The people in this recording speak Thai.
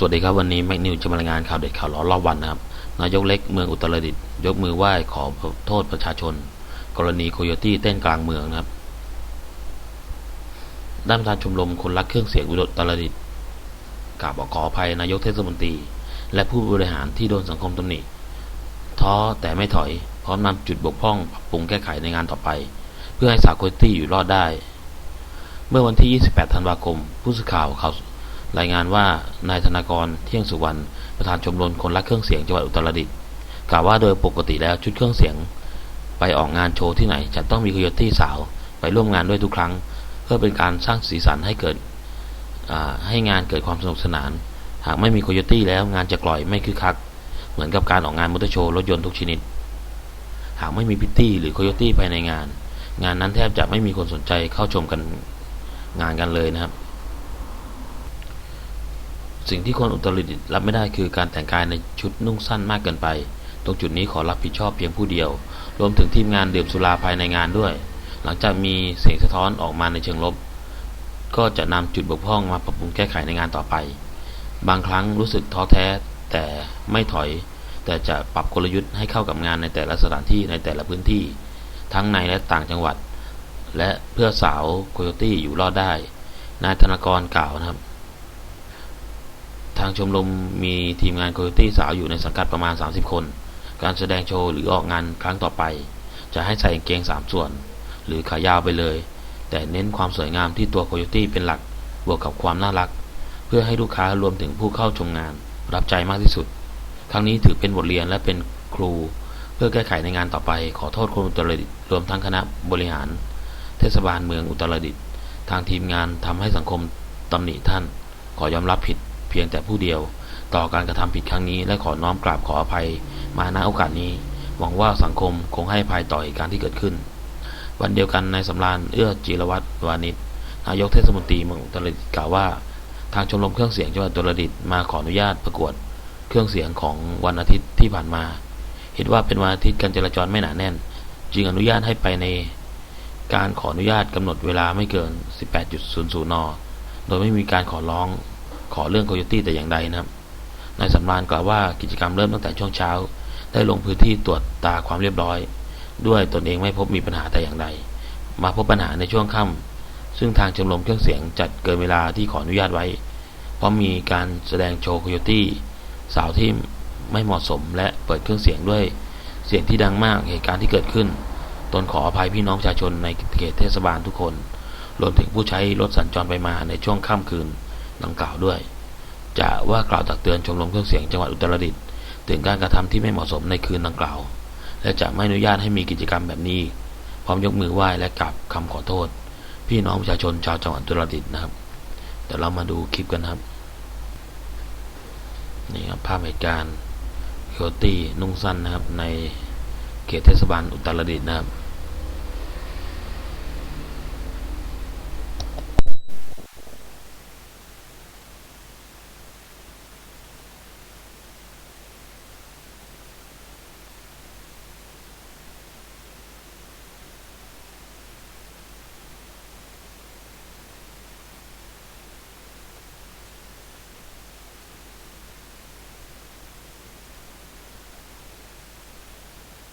สวัสดีครับวันนี้แมกนิวจะมารายงานข่าวเด็ดข่าวร้อนรอบวันนะครับ นายกเล็กเมืองอุตรดิตถ์ยกมือไหว้ขอโทษประชาชน กรณีโคโยตี้เต้นกลางเมืองนะครับด้านประธานชมรมคนรักเครื่องเสียงอุตรดิตถ์กราบขออภัยนายกเทศมนตรี และผู้บริหารที่โดนสังคมตำหนิท้อแต่ไม่ถอย พร้อมนำจุดบกพร่องปรับปรุงแก้ไขในงานต่อไป เพื่อให้สาวโคโยตี้อยู่รอดได้ เมื่อวันที่ 28 ธันวาคม ผู้สื่อข่าวข่าว รายงานว่านายธนากรเที่ยงสุวรรณประธานชมรมคนรักเครื่องเสียงจังหวัดอุตรดิตถ์กล่าวว่าโดยปกติแล้วชุดเครื่องเสียง ไปออกงานโชว์ที่ไหนจะต้องมีคโยตี้สาวไปร่วมงานด้วยทุกครั้ง เพื่อเป็นการสร้างสีสันให้เกิดให้งานเกิดความสนุกสนาน หากไม่มีโคโยตี้แล้วงานจะกล่อยไม่คึกคัก เหมือนกับการออกงานมอเตอร์โชว์รถยนต์ทุกชนิด หากไม่มีพิตตี้หรือโคโยตี้ภายในงาน งานนั้นแทบจะไม่มีคนสนใจเข้าชมกันงานกันเลยนะครับ สิ่งที่คนอุตรดิตถ์รับไม่ได้คือการแต่งกายในชุดนุ่งสั้นมากเกินไป ตรงจุดนี้ขอรับผิดชอบเพียงผู้เดียว รวมถึงทีมงานดื่มสุราภายในงานด้วย หลังจากมีเสียงสะท้อนออกมาในเชิงลบ ก็จะนำจุดบกพร่องมาปรับปรุงแก้ไขในงานต่อไป บางครั้งรู้สึกท้อแท้ แต่ไม่ถอย แต่จะปรับกลยุทธ์ให้เข้ากับงานในแต่ละสถานที่ในแต่ละพื้นที่ ทั้งในและต่างจังหวัด และเพื่อสาวโคโยตี้อยู่รอดได้ นายธนากรกล่าวนะครับ ทางชมรมมีทีมงานโคโยตี้สาวอยู่ในสังกัดประมาณ 30 คน การแสดงโชว์หรือออกงานครั้งต่อไป จะให้ใส่กงเกง 3 ส่วน หรือขายาวไปเลย แต่เน้นความสวยงามที่ตัวโคโยตี้เป็นหลัก บวกกับความน่ารัก เพื่อให้ลูกค้ารวมถึงผู้เข้าชมงานรับใจมากที่สุด ครั้งนี้ถือเป็นบทเรียนและเป็นครู เพื่อแก้ไขในงานต่อไป ขอโทษคนอุตรดิตรวมทั้งคณะบริหาร เทศบาลเมืองอุตรดิตทางทีมงานทำให้สังคมตำหนิท่าน ขอยอมรับผิด เพียงแต่ผู้เดียว ต่อการกระทำผิดครั้งนี้ และขอน้อมกราบขออภัย มาณโอกาสนี้ หวังว่าสังคมคงให้ภัยต่อเหตุการณ์ที่เกิดขึ้น วันเดียวกันในสำราญเอื้อจิรวัตรวานิชนายกเทศมนตรีเมืองอุตรดิตถ์กล่าวว่า ทางชมรมเครื่องเสียงจังหวัดอุตรดิตถ์มาขออนุญาตประกวด เครื่องเสียงของวันอาทิตย์ที่ผ่านมา เห็นว่าเป็นวันอาทิตย์การจราจรไม่หนาแน่น จึงอนุญาตให้ไปในการขออนุญาตกำหนดเวลาไม่เกิน 18.00 น โดยไม่มีการขอร้อง ขอเรื่องโคโยตี้แต่อย่างใดนะครับนายสำรานกล่าวว่ากิจกรรมเริ่มตั้งแต่ช่วงเช้า ได้ลงพื้นที่ตรวจตาความเรียบร้อย ด้วยตนเองไม่พบมีปัญหาแต่อย่างใด มาพบปัญหาในช่วงค่ำซึ่งทางชมรมเครื่องเสียงจัดเกินเวลาที่ขออนุญาตไว้ เพราะมีการแสดงโชว์โคโยตี้สาวที่ไม่เหมาะสมและเปิดเครื่องเสียงด้วย เสียงที่ดังมากเหตุการณ์ที่เกิดขึ้น ตนขออภัยพี่น้องประชาชนในเขตเทศบาลทุกคน รวมถึงผู้ใช้รถสัญจรไปมาในช่วงค่ำคืน ดังกล่าวด้วย จะว่ากล่าวตักเตือนชมรมเครื่องเสียงจังหวัดอุตรดิตถ์ถึงการกระทำที่ไม่เหมาะสมในคืนดังกล่าว และจะไม่อนุญาตให้มีกิจกรรมแบบนี้ พร้อมยกมือไหว้และกราบคำขอโทษ พี่น้องประชาชนชาวจังหวัดอุตรดิตถ์นะครับเดี๋ยวเรามาดูคลิปกันครับนี่ครับภาพเหตุการณ์โคตี้นุ่งสั้นนะครับในเขตเทศบาลอุตรดิตถ์นะครับ